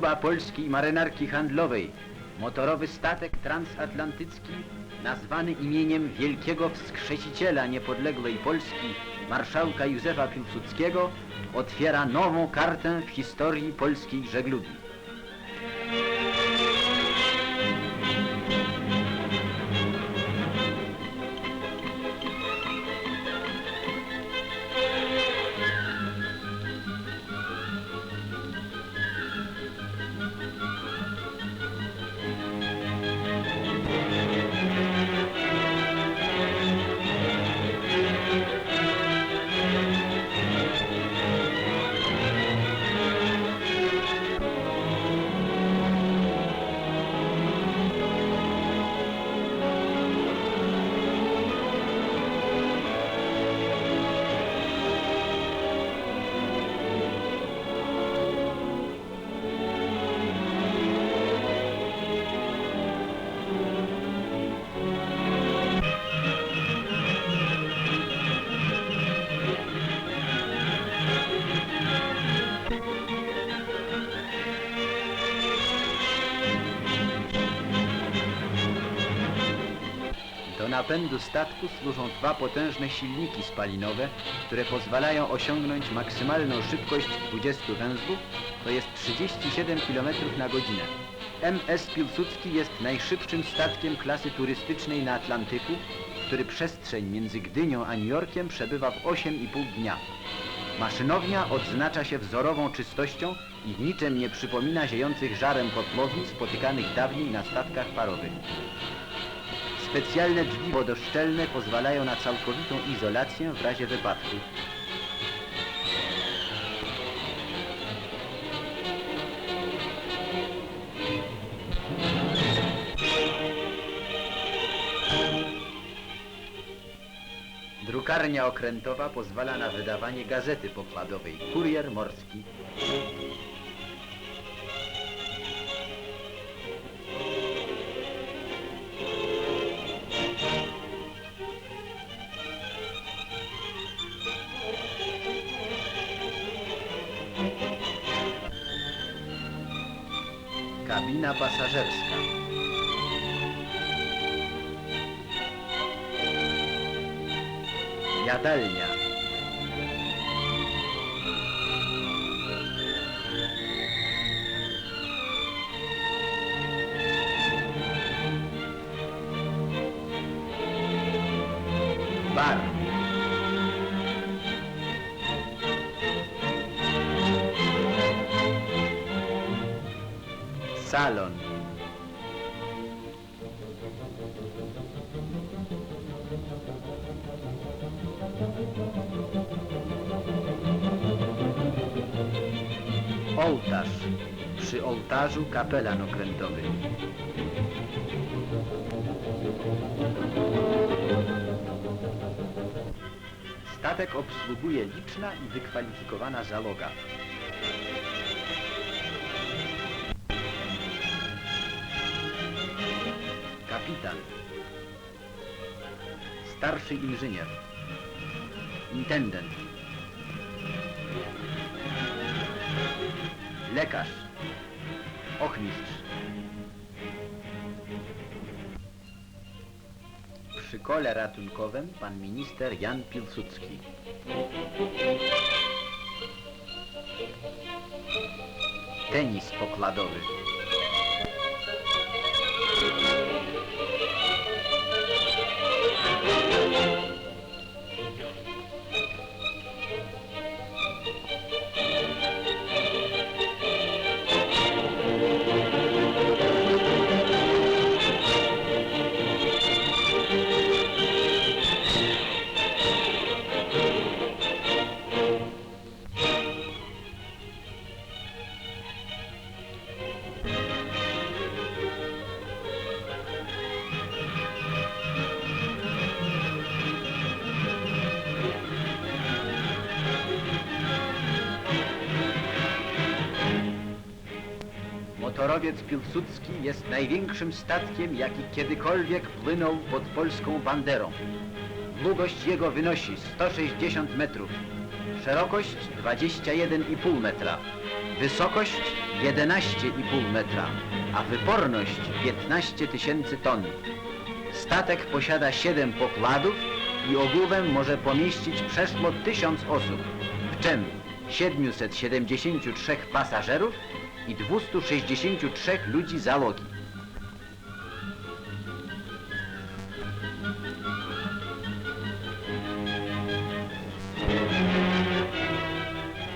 chluba polskiej marynarki handlowej, motorowy statek transatlantycki nazwany imieniem wielkiego wskrzesiciela niepodległej Polski, marszałka Józefa Piłsudskiego, otwiera nową kartę w historii polskiej żeglugi. Do napędu statku służą dwa potężne silniki spalinowe, które pozwalają osiągnąć maksymalną szybkość 20 węzłów, to jest 37 km na godzinę. MS Piłsudski jest najszybszym statkiem klasy turystycznej na Atlantyku, który przestrzeń między Gdynią a New Yorkiem przebywa w 8,5 dnia. Maszynownia odznacza się wzorową czystością i niczym nie przypomina ziejących żarem kotłowni spotykanych dawniej na statkach parowych. Specjalne drzwi wodoszczelne pozwalają na całkowitą izolację w razie wypadku. Drukarnia okrętowa pozwala na wydawanie gazety pokładowej Kurier Morski. Kabina pasażerska. Jadalnia. Bar. Salon. Ołtarz. Przy ołtarzu kapelan okrętowy. Statek obsługuje liczna i wykwalifikowana załoga. Starszy inżynier. Intendent. Lekarz. Ochmistrz. Przy kole ratunkowym pan minister Jan Piłsudski. Tenis pokładowy. Motorowiec Piłsudski jest największym statkiem, jaki kiedykolwiek płynął pod polską banderą. Długość jego wynosi 160 metrów. Szerokość 21,5 metra, wysokość 11,5 metra, a wyporność 15 tysięcy ton. Statek posiada 7 pokładów i ogółem może pomieścić przeszło 1000 osób, w czym 773 pasażerów i 263 ludzi załogi.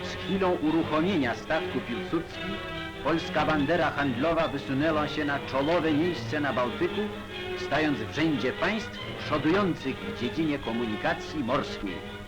Z chwilą uruchomienia statku Piłsudski polska bandera handlowa wysunęła się na czołowe miejsce na Bałtyku, stając w rzędzie państw przodujących w dziedzinie komunikacji morskiej.